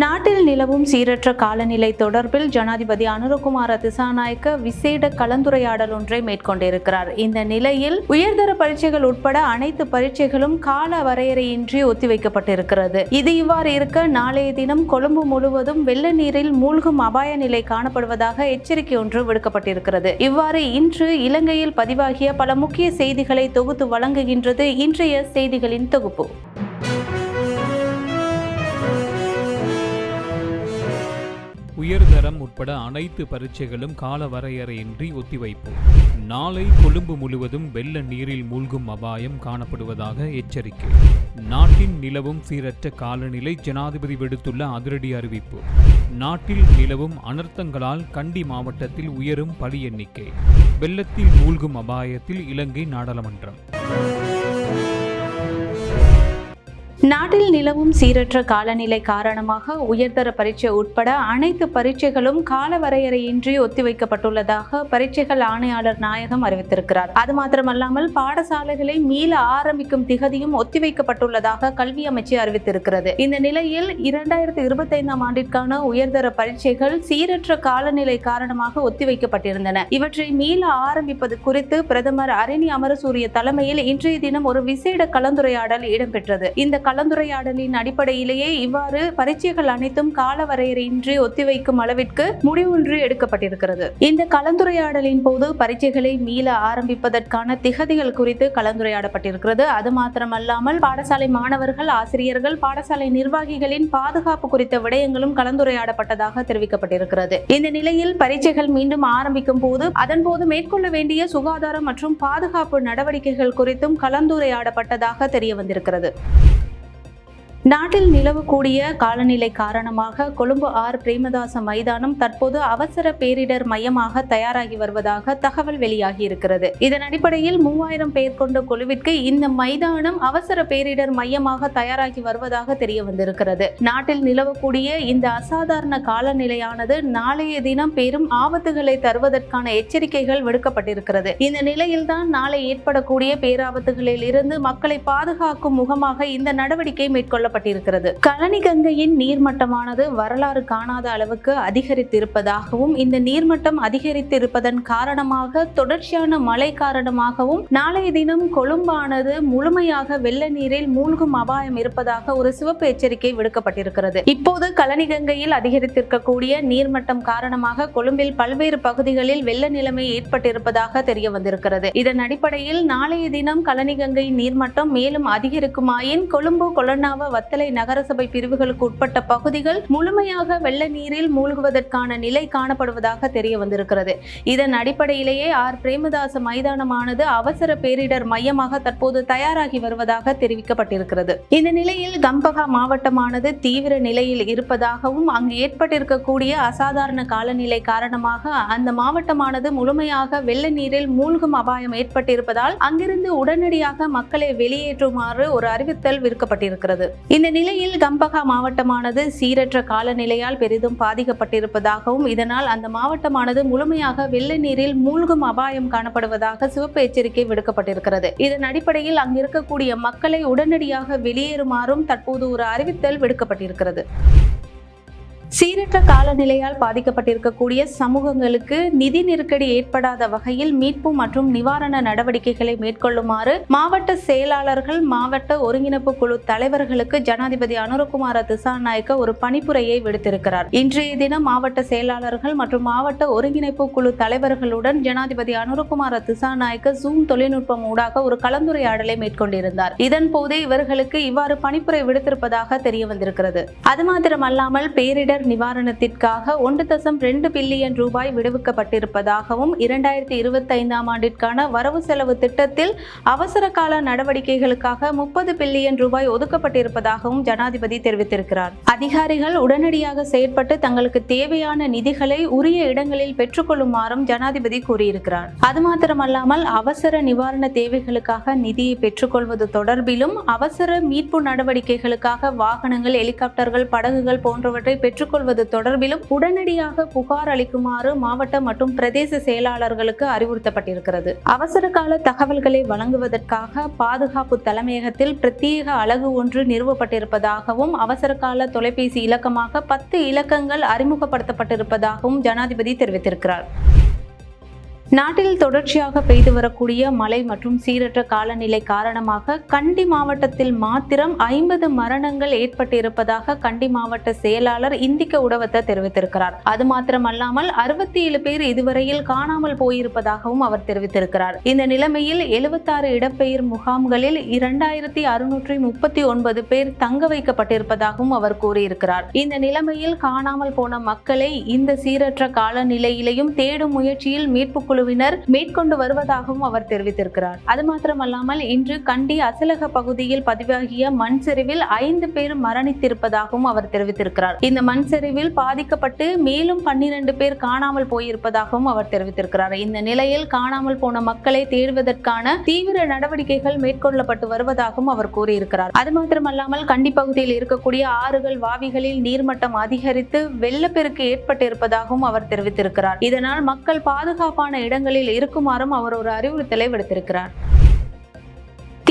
நாட்டில் நிலவும் சீரற்ற காலநிலை தொடர்பில் ஜனாதிபதி அனுரகுமார திசாநாயக்க விசேட கலந்துரையாடல் ஒன்றை மேற்கொண்டிருக்கிறார். இந்த நிலையில் உயர்தர பரீட்சைகள் உட்பட அனைத்து பரீட்சைகளும் கால வரையறையின்றி ஒத்திவைக்கப்பட்டிருக்கிறது. இது இவ்வாறு இருக்க நாளைய தினம் கொழும்பு முழுவதும் வெள்ள நீரில் மூழ்கும் அபாய நிலை காணப்படுவதாக எச்சரிக்கை ஒன்று விடுக்கப்பட்டிருக்கிறது. இவ்வாறு இன்று இலங்கையில் பதிவாகிய பல முக்கிய செய்திகளை தொகுத்து வழங்குகின்றது இன்றைய செய்திகளின் தொகுப்பு. உயர்தரம் உட்பட அனைத்து பரீட்சைகளும் கால வரையறையின்றி ஒத்திவைப்பு நாளை கொழும்பு முழுவதும் வெள்ள நீரில் மூழ்கும் அபாயம் காணப்படுவதாக எச்சரிக்கை. நாட்டின் நிலவும் சீரற்ற காலநிலை ஜனாதிபதி விடுத்துள்ள அதிரடி அறிவிப்பு. நாட்டில் நிலவும் அனர்த்தங்களால் கண்டி மாவட்டத்தில் உயரும் பலி எண்ணிக்கை. வெள்ளத்தில் மூழ்கும் அபாயத்தில் இலங்கை நாடாளுமன்றம். நாட்டில் நிலவும் சீரற்ற காலநிலை காரணமாக உயர்தர பரீட்சை உட்பட அனைத்து பரீட்சைகளும் காலவரையறையின்றி ஒத்திவைக்கப்பட்டுள்ளதாக பரீட்சைகள் ஆணையாளர் நாயகம் அறிவித்திருக்கிறார். அது மாத்திரமல்லாமல் பாடசாலைகளை மீள ஆரம்பிக்கும் திகதியும் ஒத்திவைக்கப்பட்டுள்ளதாக கல்வி அமைச்சு அறிவித்திருக்கிறது. இந்த நிலையில் இரண்டாயிரத்தி இருபத்தைந்தாம் ஆண்டிற்கான உயர்தர பரீட்சைகள் சீரற்ற காலநிலை காரணமாக ஒத்திவைக்கப்பட்டிருந்தன. இவற்றை மீள ஆரம்பிப்பது குறித்து பிரதமர் அரணி அமரசூரிய தலைமையில் இன்றைய தினம் ஒரு விசேட கலந்துரையாடல் இடம்பெற்றது. இந்த கலந்துரையாடலின் அடிப்படையிலேயே இவ்வாறு பரீட்சைகள் அனைத்தும் காலவரையறையின்றி ஒத்திவைக்கும் அளவிற்கு முடிவொன்று எடுக்கப்பட்டிருக்கிறது. இந்த கலந்துரையாடலின் போது பரீட்சைகளை மீள ஆரம்பிப்பதற்கான திகதிகள் குறித்து கலந்துரையாடப்பட்டிருக்கிறது. அது மாத்திரமல்லாமல் பாடசாலை மாணவர்கள் ஆசிரியர்கள் பாடசாலை நிர்வாகிகளின் பாதுகாப்பு குறித்த விடயங்களும் கலந்துரையாடப்பட்டதாக தெரிவிக்கப்பட்டிருக்கிறது. இந்த நிலையில் பரீட்சைகள் மீண்டும் ஆரம்பிக்கும் போது அதன் போது மேற்கொள்ள வேண்டிய சுகாதாரம் மற்றும் பாதுகாப்பு நடவடிக்கைகள் குறித்தும் கலந்துரையாடப்பட்டதாக தெரிய வந்திருக்கிறது. நாட்டில் நிலவக்கூடிய காலநிலை காரணமாக கொழும்பு ஆர். பிரேமதாச மைதானம் தற்போது அவசர பேரிடர் மையமாக தயாராகி வருவதாக தகவல் வெளியாகி இருக்கிறது. இதன் அடிப்படையில் மூவாயிரம் பேர் கொண்ட குழுவிற்கு இந்த மைதானம் அவசர பேரிடர் மையமாக தயாராகி வருவதாக தெரிய வந்திருக்கிறது. நாட்டில் நிலவக்கூடிய இந்த அசாதாரண காலநிலையானது நாளைய தினம் பெரும் ஆபத்துகளை தருவதற்கான எச்சரிக்கைகள் விடுக்கப்பட்டிருக்கிறது. இந்த நிலையில்தான் நாளை ஏற்படக்கூடிய பேராபத்துகளில் இருந்து மக்களை பாதுகாக்கும் முகமாக இந்த நடவடிக்கை மேற்கொள்ள கூறப்பட்டிருக்கிறது கழனி கங்கையின் நீர்மட்டமானது வரலாறு காணாத அளவுக்கு அதிகரித்திருப்பதாகவும் இந்த நீர்மட்டம் அதிகரித்திருப்பதன் காரணமாக தொடர்ச்சியான மழை காரணமாகவும் நாளைய தினம் கொழும்பானது முழுமையாக வெள்ள நீரில் மூழ்கும் அபாயம் இருப்பதாக ஒரு சிவப்பு எச்சரிக்கை விடுக்கப்பட்டிருக்கிறது. இப்போது கழனி கங்கையில் அதிகரித்திருக்கக்கூடிய நீர்மட்டம் காரணமாக கொழும்பில் பல்வேறு பகுதிகளில் வெள்ள நிலைமை ஏற்பட்டிருப்பதாக தெரிய வந்திருக்கிறது. இதன் அடிப்படையில் நாளைய தினம் கழனி கங்கை நீர்மட்டம் மேலும் அதிகரிக்குமாயின் கொழும்பு கொலனாவ வத்தலை நகரசபை பிரிவுகளுக்கு உட்பட்ட பகுதிகள் முழுமையாக வெள்ள நீரில் மூழ்குவதற்கான நிலை காணப்படுவதாக தெரிய வந்திருக்கிறது. இதன் அடிப்படையிலேயே ஆர். பிரேமதாச மைதானமானது அவசர பேரிடர் மையமாக தற்போது தயாராகி வருவதாக தெரிவிக்கப்பட்டிருக்கிறது. இந்த நிலையில் கம்பகா மாவட்டமானது தீவிர நிலையில் இருப்பதாகவும் அங்கு ஏற்பட்டிருக்கக்கூடிய அசாதாரண காலநிலை காரணமாக அந்த மாவட்டமானது முழுமையாக வெள்ள நீரில் மூழ்கும் அபாயம் ஏற்பட்டிருப்பதால் அங்கிருந்து உடனடியாக மக்களை வெளியேற்றுமாறு ஒரு அறிவித்தல் விற்கப்பட்டிருக்கிறது இந்த நிலையில் கம்பகா மாவட்டமானது சீரற்ற காலநிலையால் பெரிதும் பாதிக்கப்பட்டிருப்பதாகவும் இதனால் அந்த மாவட்டமானது முழுமையாக வெள்ள நீரில் மூழ்கும் அபாயம் காணப்படுவதாக சிவப்பு எச்சரிக்கை விடுக்கப்பட்டிருக்கிறது. இதன் அடிப்படையில் அங்கிருக்கக்கூடிய மக்களை உடனடியாக வெளியேறுமாறும் தற்போது ஒரு அறிவித்தல் விடுக்கப்பட்டிருக்கிறது. சீரற்ற காலநிலையால் பாதிக்கப்பட்டிருக்கக்கூடிய சமூகங்களுக்கு நிதி நெருக்கடி ஏற்படாத வகையில் மீட்பு மற்றும் நிவாரண நடவடிக்கைகளை மேற்கொள்ளுமாறு மாவட்ட செயலாளர்கள் மாவட்ட ஒருங்கிணைப்பு குழு தலைவர்களுக்கு ஜனாதிபதி அனுரகுமார திசாநாயக்க ஒரு பணிப்புரையை விடுத்திருக்கிறார். இன்றைய தினம் மாவட்ட செயலாளர்கள் மற்றும் மாவட்ட ஒருங்கிணைப்பு குழு தலைவர்களுடன் ஜனாதிபதி அனுரகுமார திசாநாயக்க ஜூம் தொழில்நுட்பம் ஊடாக ஒரு கலந்துரையாடலை மேற்கொண்டிருந்தார். இதன் போதே இவர்களுக்கு இவ்வாறு பணிப்புரை விடுத்திருப்பதாக தெரிய வந்திருக்கிறது அது மாத்திரமல்லாமல் பேரிடர் பேரிடர் நிவாரணத்திற்காக ஒன்று தசம் ரெண்டு பில்லியன் ரூபாய் விடுவிக்கப்பட்டிருப்பதாகவும் இரண்டாயிரத்தி இருபத்தைந்தாம் ஆண்டிற்கான வரவு செலவு திட்டத்தில் அவசர கால நடவடிக்கைகளுக்காக முப்பது பில்லியன் ரூபாய் ஒதுக்கப்பட்டிருப்பதாகவும் ஜனாதிபதி தெரிவித்திருக்கிறார். அதிகாரிகள் உடனடியாக செயற்பட்டு தங்களுக்கு தேவையான நிதிகளை உரிய இடங்களில் பெற்றுக்கொள்ளுமாறும் ஜனாதிபதி கூறியிருக்கிறார். அது மாத்திரமல்லாமல் அவசர நிவாரண தேவைகளுக்காக நிதியை பெற்றுக்கொள்வது தொடர்பிலும் அவசர மீட்பு நடவடிக்கைகளுக்காக வாகனங்கள் ஹெலிகாப்டர்கள் படகுகள் போன்றவற்றை பெற்றுக் பெற்றுக்கொள்வது தொடர்பிலும் உடனடியாக புகார் அளிக்குமாறு மாவட்ட மற்றும் பிரதேச செயலாளர்களுக்கு அறிவுறுத்தப்பட்டிருக்கிறது. அவசர கால தகவல்களை வழங்குவதற்காக பாதுகாப்பு தலைமையகத்தில் பிரத்யேக அலகு ஒன்று நிறுவப்பட்டிருப்பதாகவும் அவசர கால தொலைபேசி இலக்கமாக பத்து இலக்கங்கள் அறிமுகப்படுத்தப்பட்டிருப்பதாகவும் ஜனாதிபதி தெரிவித்திருக்கிறார். நாட்டில் தொடர்ச்சியாக பெய்து வரக்கூடிய மழை மற்றும் சீரற்ற காலநிலை காரணமாக கண்டி மாவட்டத்தில் மாத்திரம் ஐம்பது மரணங்கள் ஏற்பட்டிருப்பதாக கண்டி மாவட்ட செயலாளர் இந்திக்க உடவத்த தெரிவித்திருக்கிறார். அது மாத்திரமல்லாமல் அறுபத்தி ஏழு பேர் இதுவரையில் காணாமல் போயிருப்பதாகவும் அவர் தெரிவித்திருக்கிறார். இந்த நிலைமையில் எழுபத்தாறு இடப்பெயர் முகாம்களில் இரண்டாயிரத்தி அறுநூற்றி முப்பத்தி ஒன்பது பேர் தங்க வைக்கப்பட்டிருப்பதாகவும் அவர் கூறியிருக்கிறார். இந்த நிலைமையில் காணாமல் போன மக்களை இந்த சீரற்ற காலநிலையிலையும் தேடும் முயற்சியில் மீட்புக்குள் குழுவினர் மேற்கொண்டு வருவதாகவும் அவர் தெரிவித்திருக்கிறார். அது மாத்திரமல்லாமல் இன்று கண்டி அசலக பகுதியில் பதிவாகிய மண் சரிவில் ஐந்து பேர் மரணித்திருப்பதாகவும் அவர் தெரிவித்திருக்கிறார். இந்த மண் சரிவில் பாதிக்கப்பட்டு மேலும் பன்னிரண்டு பேர் காணாமல் போயிருப்பதாகவும் அவர் தெரிவித்திருக்கிறார். இந்த நிலையில் காணாமல் போன மக்களை தேடுவதற்கான தீவிர நடவடிக்கைகள் மேற்கொள்ளப்பட்டு வருவதாகவும் அவர் கூறியிருக்கிறார். அது மாத்திரமல்லாமல் கண்டி பகுதியில் இருக்கக்கூடிய ஆறுகள் வாவிகளில் நீர்மட்டம் அதிகரித்து வெள்ளப்பெருக்கு ஏற்பட்டிருப்பதாகவும் அவர் தெரிவித்திருக்கிறார். இதனால் மக்கள் பாதுகாப்பான இடங்களில் இருக்குமாறும் அவர் ஒரு அறிவுறுத்தலை விடுத்திருக்கிறார்.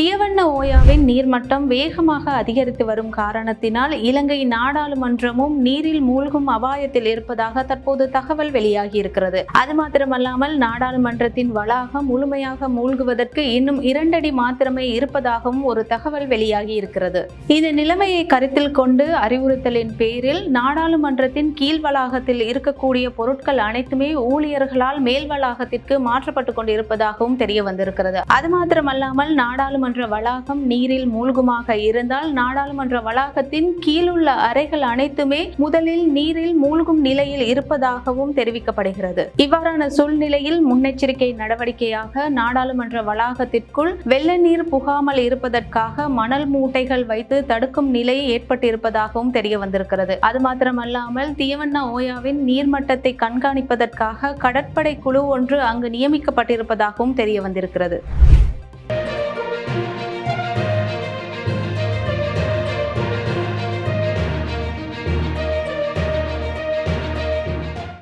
தியவண்ண ஓயாவின் நீர்மட்டம் வேகமாக அதிகரித்து வரும் காரணத்தினால் இலங்கை நாடாளுமன்றமும் நீரில் மூழ்கும் அபாயத்தில் இருப்பதாக தற்போது தகவல் வெளியாகி இருக்கிறது அது மாத்திரமல்லாமல் நாடாளுமன்றத்தின் வளாகம் முழுமையாக மூழ்குவதற்கு இன்னும் இரண்டடி மாத்திரமே இருப்பதாகவும் ஒரு தகவல் வெளியாகி இருக்கிறது இந்த நிலைமையை கருத்தில் கொண்டு அறிவுறுத்தலின் பேரில் நாடாளுமன்றத்தின் கீழ் வளாகத்தில் இருக்கக்கூடிய பொருட்கள் அனைத்துமே ஊழியர்களால் மேல் வளாகத்திற்கு மாற்றப்பட்டு கொண்டிருப்பதாகவும் தெரிய வந்திருக்கிறது அது மாத்திரமல்லாமல் நாடாளுமன்ற வளாகம் நீரில் மூழ்குமாக இருந்தால் நாடாளுமன்ற வளாகத்தின் கீழுள்ள அறைகள் அனைத்துமே முதலில் நீரில் மூழ்கும் நிலையில் இருப்பதாகவும் தெரிவிக்கப்படுகிறது. இவ்வாறான சூழ்நிலையில் முன்னெச்சரிக்கை நடவடிக்கையாக நாடாளுமன்ற வளாகத்திற்குள் வெள்ள நீர் புகாமல் இருப்பதற்காக மணல் மூட்டைகள் வைத்து தடுக்கும் நிலை ஏற்பட்டிருப்பதாகவும் தெரிய வந்திருக்கிறது அது மாத்திரமல்லாமல் தியவண்ணா ஓயாவின் நீர்மட்டத்தை கண்காணிப்பதற்காக கடற்படை குழு ஒன்று அங்கு நியமிக்கப்பட்டிருப்பதாகவும் தெரிய வந்திருக்கிறது